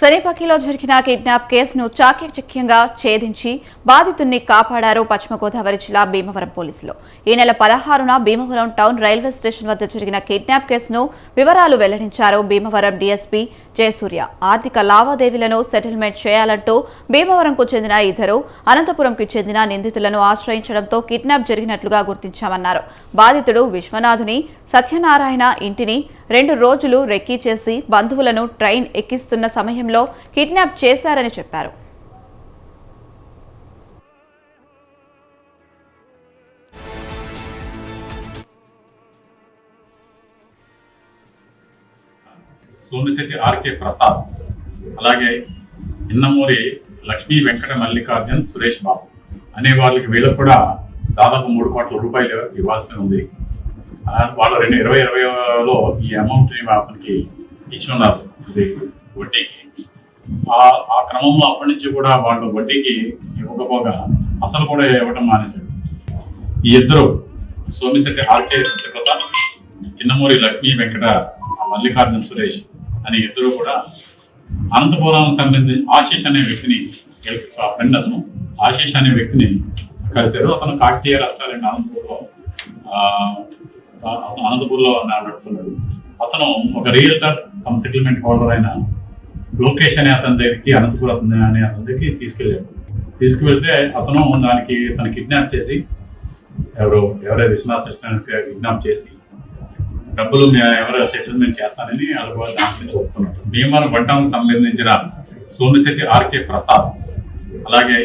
సరేపాకిలో జరిగిన కిడ్నాప్ కేసును చాకచక్యంగా ఛేదించి బాధితుణ్ణి కాపాడారు పశ్చిమ గోదావరి జిల్లా భీమవరం పోలీసులు. ఈ నెల పదహారున భీమవరం టౌన్ రైల్వే స్టేషన్ వద్ద జరిగిన కిడ్నాప్ కేసును వివరాలు వెల్లడించారు భీమవరం డీఎస్పీ జయసూర్య. ఆర్థిక లావాదేవీలను సెటిల్మెంట్ చేయాలంటూ భీమవరంకు చెందిన ఇద్దరు అనంతపురంకు చెందిన నిందితులను ఆశ్రయించడంతో కిడ్నాప్ జరిగినట్లుగా గుర్తించామన్నారు. బాధితుడు విశ్వనాథుని సత్యనారాయణ ఇంటిని రెండు రోజులు రెక్కీ చేసి బంధువులను ట్రైన్ ఎక్కిస్తున్న సమయంలో కిడ్నాప్ చేశారని చెప్పారు. సోమిశెట్టి ఆర్కే ప్రసాద్ అలాగే ఇన్నమూరి లక్ష్మీ వెంకట మల్లికార్జున్ సురేష్ బాబు. అనే వాళ్ళకి వీళ్ళకు కూడా దాదాపు మూడు కోట్ల రూపాయలు ఇవ్వాల్సి ఉంది. వాళ్ళు రెండు ఇరవై ఇరవైలో ఈ అమౌంట్ అతనికి ఇచ్చి ఉన్నారు ఇది వడ్డీకి. ఆ ఆ క్రమంలో అప్పటి నుంచి కూడా వాళ్ళు వడ్డీకి ఇవ్వకపోగా అసలు కూడా ఇవ్వటం మానేశాడు ఈ ఇద్దరు సోమిశెట్టి ఆర్కే సత్యప్రసాద్ ఇన్నమూరి లక్ష్మీ వెంకట మల్లికార్జున సురేష్ అనే ఇద్దరు కూడా అనంతపురం సంబంధించి ఆశీష్ అనే వ్యక్తిని ఫ్రెండ్ అతను ఆశీష్ అనే వ్యక్తిని కలిశారు. అతను కాకతీయ రెస్టారెంట్ అనంతపురంలో అనంతపూర్లో నడుపుతున్నాడు అతను ఒక రియల్టర్ తమ సెటిల్మెంట్ హోల్డర్ అయిన లోకేష్ అనే అతని దగ్గరికి అనంతపురం అనే అతని దగ్గరికి తీసుకెళ్ళాడు. తీసుకువెళ్తే అతను దానికి తను కిడ్నాప్ చేసి ఎవరు ఎవరైతే విశ్వనాథ్ సత్యనారాయణ కిడ్నాప్ చేసి డబ్బులు మే- ఎవరు సెటిల్మెంట్ చేస్తానని వాళ్ళు కూడా దాంట్లో చెప్తున్నారు భీమవరం వడ్డంకు సంబంధించిన సోమిశెట్టి ఆర్కే ప్రసాద్ అలాగే